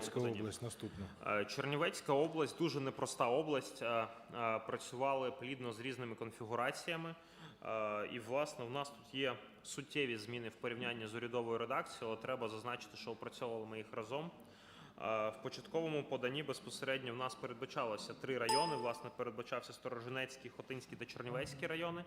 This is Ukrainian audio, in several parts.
Чернівецька область наступна. Е, Чернівецька область дуже непроста область. Е, е, Працювали плідно з різними конфігураціями. І, власне, в нас тут є суттєві зміни в порівнянні з урядовою редакцією, але треба зазначити, що опрацьовували ми їх разом. В початковому поданні безпосередньо в нас передбачалося три райони. Власне, передбачався Сторожинецький, Хотинський та Чернівецький райони.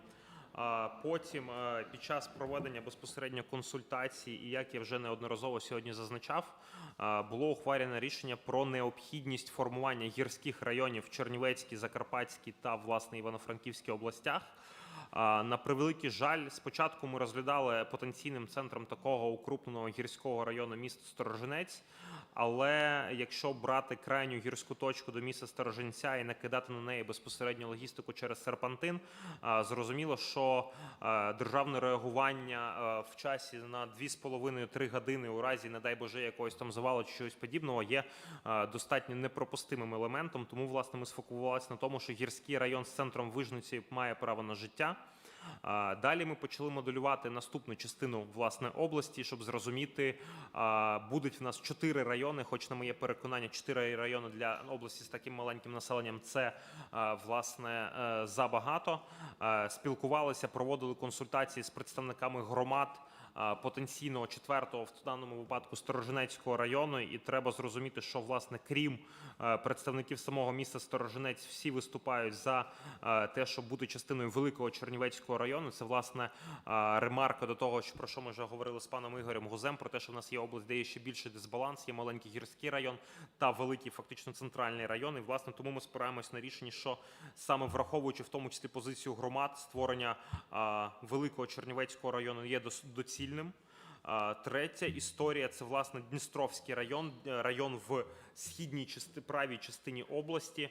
Потім, е, під час проведення безпосередньо консультацій, і як я вже неодноразово сьогодні зазначав, е, було ухвалене рішення про необхідність формування гірських районів в Чернівецькій, Закарпатській та власне Івано-Франківській областях. На превеликий жаль, спочатку ми розглядали потенційним центром такого укрупненого гірського району міста Сторожинець. Але якщо брати крайню гірську точку до міста Сторожинця і накидати на неї безпосередньо логістику через серпантин, зрозуміло, що державне реагування в часі на 2,5-3 години у разі, не дай Боже, якогось там завалу чи чогось подібного є достатньо непропустимим елементом. Тому, власне, ми сфокувалися на тому, що гірський район з центром Вижниці має право на життя. Далі ми почали моделювати наступну частину власне області, щоб зрозуміти, будуть в нас чотири райони. Хоч на моє переконання, чотири райони для області з таким маленьким населенням це власне е, забагато. Е, Спілкувалися, проводили консультації з представниками громад. А, Потенційного четвертого в даному випадку Сторожинецького району, і треба зрозуміти, що власне крім е, представників самого міста Сторожинець, всі виступають за е, те, щоб бути частиною великого Чернівецького району. Це власне е, ремарка до того, що про що ми вже говорили з паном Ігорем Гузем, про те, що в нас є область, де є ще більший дисбаланс, є маленький гірський район та великий, фактично центральний район. І власне тому ми спираємось на рішення, що саме враховуючи в тому числі позицію громад, створення е, великого Чернівецького району є дос- доцільним. Третя історія це власне Дністровський район, е, район в східній части, правій частині області.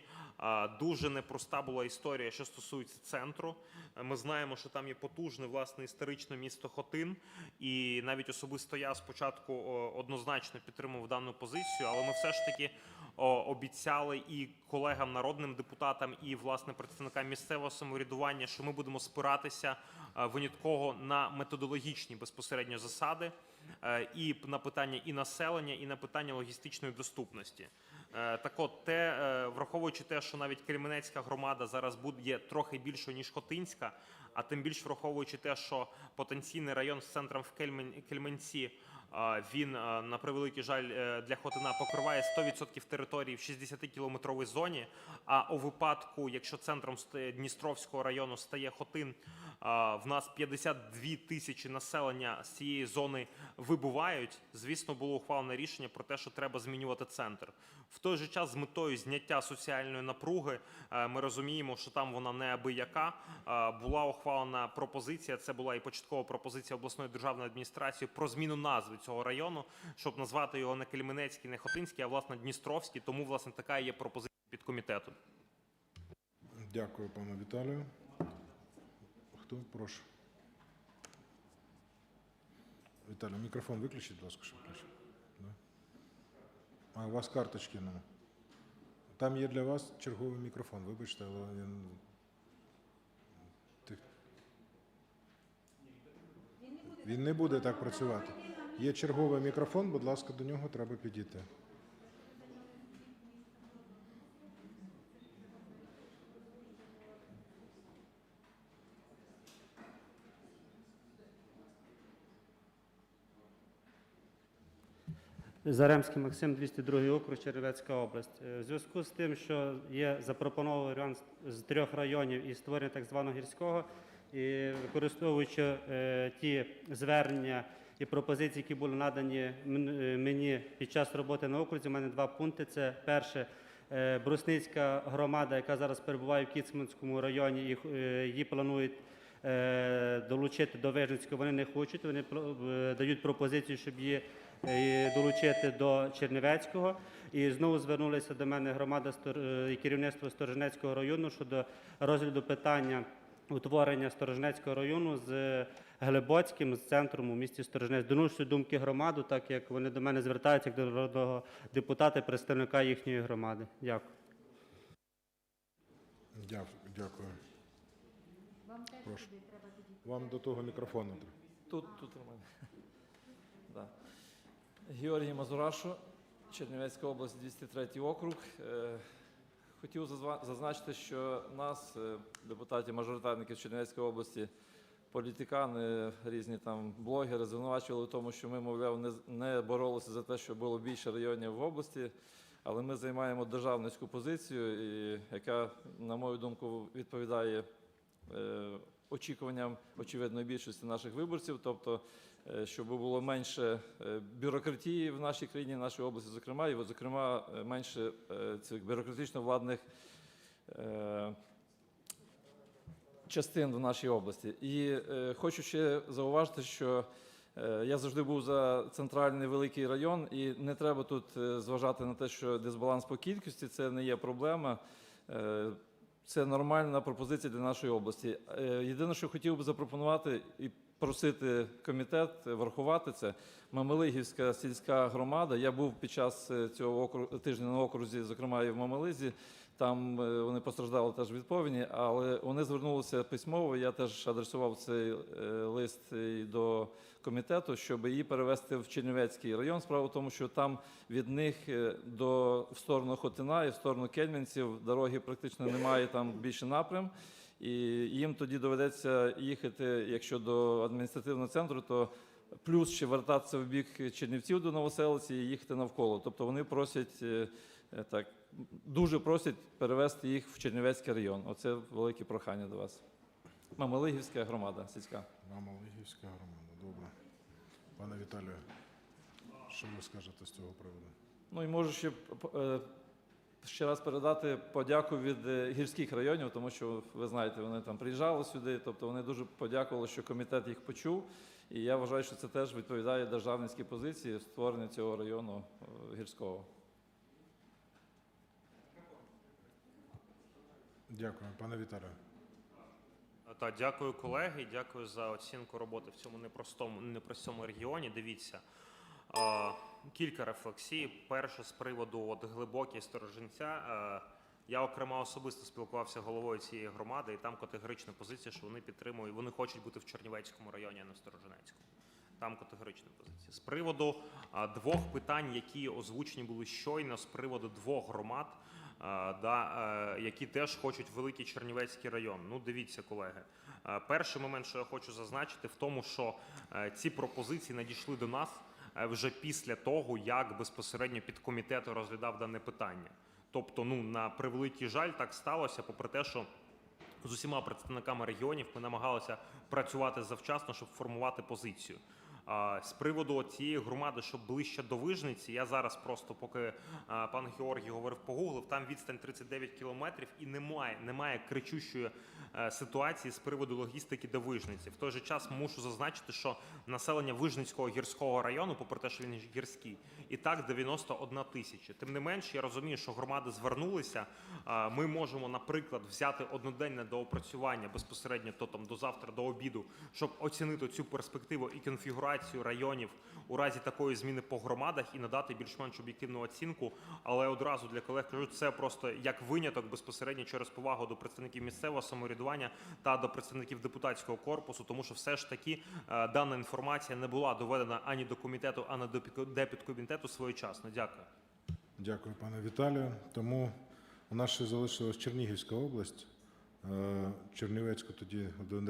Дуже непроста була історія, що стосується центру. Ми знаємо, що там є потужне власне історичне місто Хотин, і навіть особисто я спочатку однозначно підтримував дану позицію, але ми все ж таки обіцяли і колегам, народним депутатам, і власне представникам місцевого самоврядування, що ми будемо спиратися винятково на методологічні безпосередньо засади і на питання і населення, і на питання логістичної доступності. Е, Так от, те, е, враховуючи те, що навіть Кременецька громада зараз буде трохи більшою ніж Хотинська, а тим більш враховуючи те, що потенційний район з центром в Кельмен- Кельменці. Він на превеликий жаль е, для Хотина покриває 100% території в 60-кілометровій зоні. А у випадку, якщо центром ст- Дністровського району стає Хотин, в нас 52 тисячі населення з цієї зони вибувають. Звісно, було ухвалене рішення про те, що треба змінювати центр. В той же час з метою зняття соціальної напруги е, ми розуміємо, що там вона неабияка. Е, Була ухвалена пропозиція. Це була і початкова пропозиція обласної державної адміністрації про зміну назви цього району, щоб назвати його не Кельменецький, не Хотинський, а власне Дністровський. Тому власне така є пропозиція під комітету. Дякую, пане Віталію. Хто? Прошу. Віталій, мікрофон виключіть, будь ласка, щоб включив. А у вас карточки нема. Там є для вас черговий мікрофон, вибачте, але він. Ти- Він не буде так працювати. Є черговий мікрофон, будь ласка, до нього треба підійти. Заремський Максим, 202 округ, Чернівецька область. Е, В зв'язку з тим, що є запропонований варіант з трьох районів і створення так званого гірського, і використовуючи е, ті звернення і пропозиції, які були надані е, мені під час роботи на окрузі, у мене два пункти. Це перше. е, Брусницька громада, яка зараз перебуває в Кіцманському районі, її планують долучити до Вижницького, вони не хочуть. Вони е, дають пропозицію, щоб її е, долучити до Чернівецького. І знову звернулися до мене громада е, і керівництво Сторожинецького району щодо розгляду питання утворення Сторожинецького району з Глибоцьким, з центром у місті Сторожинець. Доношую думки громаду, так як вони до мене звертаються як до народного депутата, представника їхньої громади. Дякую. Дякую. Вам теж Прошу. туди треба підійти. Вам до того мікрофону. Тут, тут у мене. Да. Георгій Мазурашу, Чернівецька область, 203 округ. Е, Хотів зазва- зазначити, що нас, е, депутатів-мажоритарників Чернівецької області, політикани, різні там блогери звинувачували в тому, що ми, мовляв, не, з- не боролися за те, щоб було більше районів в області. Але ми займаємо державницьку позицію, і, яка, на мою думку, відповідає очікуванням очевидної більшості наших виборців, тобто, е, щоб було менше е, бюрократії в нашій країні, в нашій області, зокрема, і, зокрема, е, менше е, цих бюрократично-владних е, частин в нашій області. І е, хочу ще зауважити, що е, я завжди був за центральний великий район, і не треба тут е, зважати на те, що дисбаланс по кількості це не є проблема. Це нормальна пропозиція для нашої області. Е, Єдине, що хотів би запропонувати і просити комітет врахувати це. Мамелигівська сільська громада. Я був під час е, цього тижня на окрузі, зокрема і в Мамелизі. Там е, вони постраждали теж від повені, але вони звернулися письмово. Я теж адресував цей е, лист до комітету, щоб її перевести в Чернівецький район. Справа в тому, що там від них е, до в сторону Хотина і в сторону Кельмінців дороги практично немає. Там більше напрям. І їм тоді доведеться їхати, якщо до адміністративного центру, то плюс ще вертатися в бік Чернівців до Новоселиці і їхати навколо. Тобто вони просять е, е, так, дуже просять перевести їх в Чернівецький район. Оце велике прохання до вас. Мамалигівська громада сільська. Мамалигівська громада. Добре. Пане Віталію, що ви скажете з цього приводу? Ну і можу ще е, ще раз передати подяку від е, гірських районів, тому що ви знаєте, вони там приїжджали сюди, тобто вони дуже подякували, що комітет їх почув. І я вважаю, що це теж відповідає державницькій позиції створення цього району е, гірського. Дякую. Пане Віталію. Та дякую колеги, дякую за оцінку роботи в цьому непростому непростому регіоні. Дивіться е, кілька рефлексій. Перше з приводу от глибокі сторожинця. Е, я окремо особисто спілкувався головою цієї громади, і там категорична позиція, що вони підтримують, вони хочуть бути в Чернівецькому районі, а не в Сторожинецькому. Там категорична позиція. З приводу двох питань, які озвучені були щойно, з приводу двох громад, да, е, які теж хочуть великий Чернівецький район. Ну, дивіться, колеги. Перший момент, що я хочу зазначити, в тому, що е, ці пропозиції надійшли до нас е, вже після того, як безпосередньо підкомітет розглядав дане питання. Тобто, ну на превеликий жаль, так сталося, попри те, що з усіма представниками регіонів ми намагалися працювати завчасно, щоб формувати позицію. З приводу цієї громади, що ближче до Вижниці, я зараз просто, поки пан Георгій говорив, погуглив, там відстань 39 кілометрів і немає, немає кричущої е, ситуації з приводу логістики до Вижниці. В той же час мушу зазначити, що населення Вижницького гірського району, попри те, що він гірський, і так 91 тисяча. Тим не менш, я розумію, що громади звернулися. Ми можемо, наприклад, взяти одноденне доопрацювання безпосередньо то там до завтра, до обіду, щоб оцінити цю перспективу і конфігурацію районів у разі такої зміни по громадах і надати більш-менш об'єктивну оцінку. Але одразу для колег кажу, це просто як виняток безпосередньо через повагу до представників місцевого самоврядування та до представників депутатського корпусу, тому що все ж таки е, дана інформація не була доведена ані до комітету, ані до підко- депідкомітету своєчасно. Дякую. Дякую, пане Віталію. Тому у нас ще залишилась Чернігівська область. Е, Чернівецьку тоді доведеться